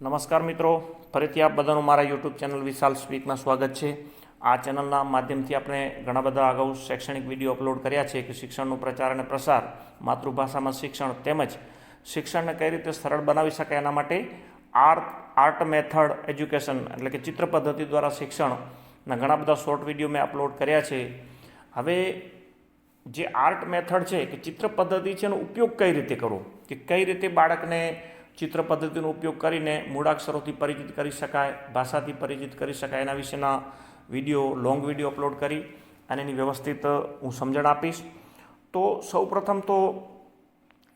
નમસ્કાર મિત્રો. ફરીથી આપ બધાનું મારા યુટ્યુબ ચેનલ વિશાલ સ્પીકમાં સ્વાગત છે. આ ચેનલના માધ્યમથી આપણે ઘણા બધા અગાઉ શૈક્ષણિક વીડિયો અપલોડ કર્યા છે કે શિક્ષણનો પ્રચાર અને પ્રસાર, માતૃભાષામાં શિક્ષણ તેમજ શિક્ષણને કઈ રીતે સરળ બનાવી શકાય એના માટે આર્ટ આર્ટ મેથડ એજ્યુકેશન એટલે કે ચિત્ર પદ્ધતિ દ્વારા શિક્ષણના ઘણા બધા શોર્ટ વીડિયો મેં અપલોડ કર્યા છે. હવે જે આર્ટ મેથડ છે કે ચિત્ર પદ્ધતિ છે એનો ઉપયોગ કઈ રીતે કરવો? કે કઈ રીતે બાળકને ચિત્ર પદ્ધતિનો ઉપયોગ કરીને મૂળાક્ષરોથી પરિચિત કરી શકાય, ભાષાથી પરિચિત કરી શકાય. એના વિશેના વીડિયો, લોંગ વીડિયો અપલોડ કરી અને એની વ્યવસ્થિત હું સમજણ આપીશ. તો સૌપ્રથમ તો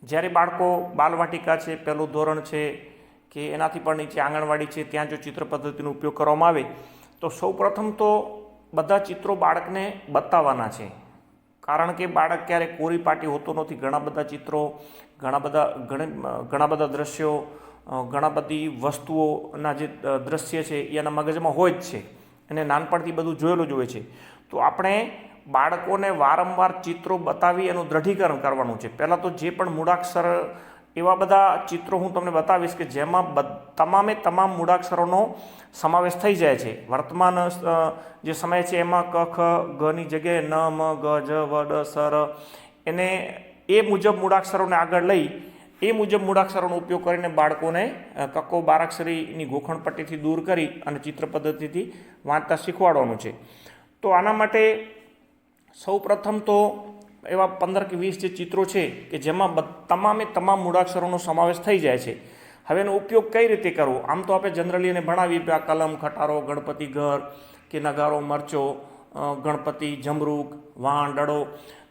જ્યારે બાળકો બાલવાટિકા છે, પહેલું ધોરણ છે કે એનાથી પણ નીચે આંગણવાડી છે, ત્યાં જો ચિત્ર પદ્ધતિનો ઉપયોગ કરવામાં આવે, તો સૌપ્રથમ તો બધા ચિત્રો બાળકને બતાવવાના છે. કારણ કે બાળક ક્યારેય કોરી પાટી હોતો નથી. ઘણા બધા ચિત્રો, ઘણા બધા, ઘણી બધા દ્રશ્યો ઘણા બધી વસ્તુઓના જે દ્રશ્ય છે, એ એના મગજમાં હોય જ છે. એને નાનપણથી બધું જોયેલું જ હોય છે. તો આપણે બાળકોને વારંવાર ચિત્રો બતાવી એનું દ્રઢીકરણ કરવાનું છે. પહેલાં તો જે પણ મૂળાક્ષર એવા બધા ચિત્રો હું તમને બતાવીશ કે જેમાં બ તમામે તમામ મૂળાક્ષરોનો સમાવેશ થઈ જાય છે. વર્તમાન જે સમય છે એમાં ક, ખ ગની જગ્યાએ ન, મ, ગ, જ, વ, ડ એને એ મુજબ મૂળાક્ષરોને આગળ લઈ એ મુજબ મૂળાક્ષરોનો ઉપયોગ કરીને બાળકોને કક્કો, બારાક્ષરીની ગોખણપટ્ટીથી દૂર કરી અને ચિત્ર પદ્ધતિથી વાંચતા શીખવાડવાનું છે. તો આના માટે સૌ પ્રથમ તો એવા પંદર કે વીસ જે ચિત્રો છે કે જેમાં તમામે તમામ મૂળાક્ષરોનો સમાવેશ થઈ જાય છે. હવે એનો ઉપયોગ કઈ રીતે કરવો? આમ તો આપણે જનરલી એને ભણાવીએ આ કલમ, ખટારો, ગણપતિ ઘર કે નગારો, મરચો ગણપતિ, જમરૂક, વાણ, ડડો.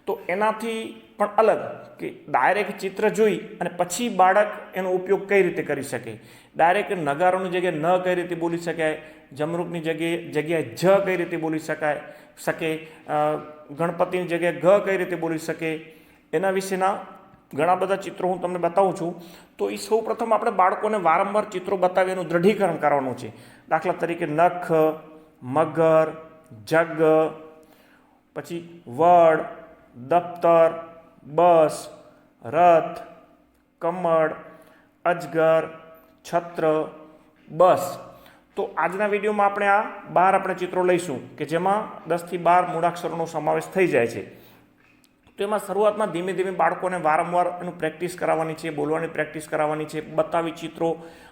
તો એનાથી પણ અલગ કે ડાયરેક્ટ ચિત્ર જોઈ અને પછી બાળક એનો ઉપયોગ કઈ રીતે કરી શકે? ડાયરેક્ટ નગારોની જગ્યાએ ન કઈ રીતે બોલી શકાય? જમરૂકની જગ્યાએ જગ્યાએ જ કઈ રીતે બોલી શકાય, શકે ગણપતિની જગ્યાએ ગ કઈ રીતે બોલી શકે, એના વિશેના ઘણા બધા ચિત્રો હું તમને બતાવું છું. તો એ સૌ પ્રથમ આપણે બાળકોને વારંવાર ચિત્રો બતાવી એનું દ્રઢીકરણ કરવાનું છે. દાખલા તરીકે નખ, મગર, જગ, પછી વડ, દફતર, બસ, રથ, કમળ, અજગર, છત્ર, બસ. તો આજના વિડીયોમાં આપણે આ બાર આપણે ચિત્રો લઈશું કે જેમાં દસથી બાર મૂળાક્ષરોનો સમાવેશ થઈ જાય છે. તો એમાં શરૂઆતમાં ધીમે ધીમે બાળકોને વારંવાર એનું પ્રેક્ટિસ કરાવવાની છે, બોલવાની પ્રેક્ટિસ કરાવવાની છે, બતાવી ચિત્રો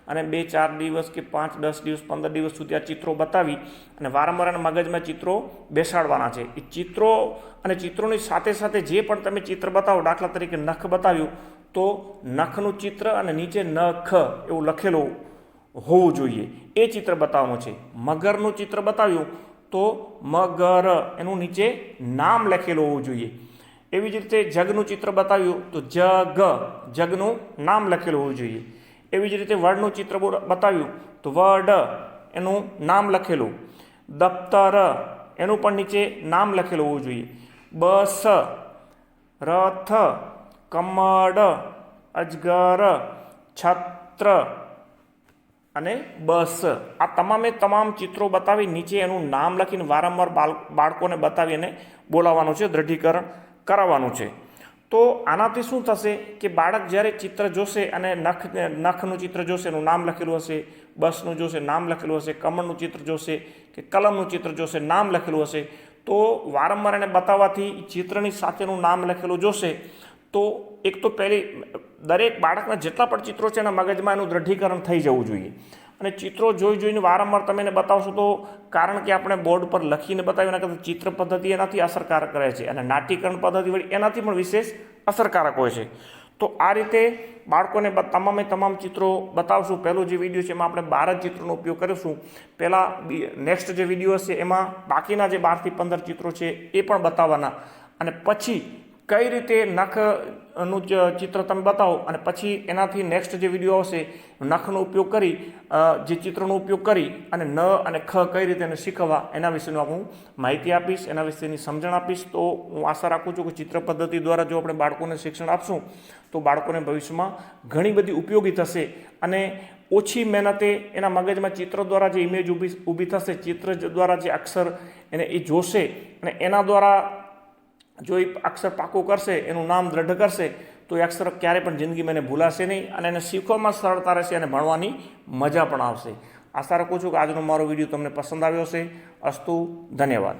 અને બે, ચાર દિવસ કે પાંચ, દસ દિવસ, પંદર દિવસ સુધી આ ચિત્રો બતાવી અને વારંવાર એના મગજમાં ચિત્રો બેસાડવાના છે. એ ચિત્રો અને ચિત્રોની સાથે સાથે જે પણ તમે ચિત્ર બતાવો, દાખલા તરીકે નખ બતાવ્યું, તો નખનું ચિત્ર અને નીચે નખ એવું લખેલું હોવું જોઈએ. એ ચિત્ર બતાવવાનું છે. મગરનું ચિત્ર બતાવ્યું તો મગર, એનું નીચે નામ લખેલું હોવું જોઈએ. એવી જ રીતે જગનું ચિત્ર બતાવ્યું તો જગ, જગનું નામ લખેલું હોવું જોઈએ. એવી જ રીતે વડનું ચિત્ર બતાવ્યું તો વડ, એનું નામ લખેલું. દફતર, એનું પણ નીચે નામ લખેલું હોવું જોઈએ. બસ, રથ, કમળ, અજગર, છત્ર અને બસ. આ તમામે તમામ ચિત્રો બતાવી નીચે એનું નામ લખીને વારંવાર બાળ બાળકોને બતાવી એને બોલાવવાનું છે, દ્રઢીકરણ કરાવવાનું છે. તો આનાથી શું થશે કે બાળક જ્યારે ચિત્ર જોશે અને નખ, નખનું ચિત્ર જોશે, એનું નામ લખેલું હશે, બસનું જોશે, નામ લખેલું હશે, કમળનું ચિત્ર જોશે કે કલમનું ચિત્ર જોશે, નામ લખેલું હશે, તો વારંવાર એને બતાવવાથી ચિત્રની સાથેનું નામ લખેલું જોશે, તો એક તો પહેલી દરેક બાળકના જેટલા પણ ચિત્રો છે એના મગજમાં એનું દ્રઢીકરણ થઈ જવું જોઈએ. અને ચિત્રો જોઈ જોઈને વારંવાર તમે એને બતાવશો તો કારણ કે આપણે બોર્ડ પર લખીને બતાવ્યું એના કરતાં ચિત્ર પદ્ધતિ એનાથી અસરકારક રહે છે અને નાટ્યકરણ પદ્ધતિ વળી એનાથી પણ વિશેષ અસરકારક હોય છે. તો આ રીતે બાળકોને તમામે તમામ ચિત્રો બતાવશું. પહેલો જે વીડિયો છે એમાં આપણે બાર જ ચિત્રોનો ઉપયોગ કરીશું. પહેલાં નેક્સ્ટ જે વીડિયો હશે એમાં બાકીના જે બારથી પંદર ચિત્રો છે એ પણ બતાવવાના. અને પછી કઈ રીતે નખનું ચિત્ર તમે બતાવો અને પછી એનાથી નેક્સ્ટ જે વીડિયો આવશે, નખનો ઉપયોગ કરી જે ચિત્રનો ઉપયોગ કરી અને ન અને ખ કઈ રીતે એને શીખવવા, એના વિશેનું હું માહિતી આપીશ, એના વિશેની સમજણ આપીશ. તો હું આશા રાખું છું કે ચિત્ર પદ્ધતિ દ્વારા જો આપણે બાળકોને શિક્ષણ આપશું, તો બાળકોને ભવિષ્યમાં ઘણી બધી ઉપયોગી થશે અને ઓછી મહેનતે એના મગજમાં ચિત્ર દ્વારા જે ઇમેજ ઊભી ઊભી થશે, ચિત્ર દ્વારા જે અક્ષર એને એ જોશે અને એના દ્વારા જો એ અક્ષર પાકું કરશે, એનું નામ દ્રઢ કરશે, તો એ અક્ષર ક્યારેય પણ જિંદગીમાં એને ભૂલાશે નહીં અને એને શીખવામાં સરળતા રહેશે અને ભણવાની મજા પણ આવશે. આશા રાખું છું કે આજનો મારો વીડિયો તમને પસંદ આવ્યો હશે. અસ્તુ, ધન્યવાદ.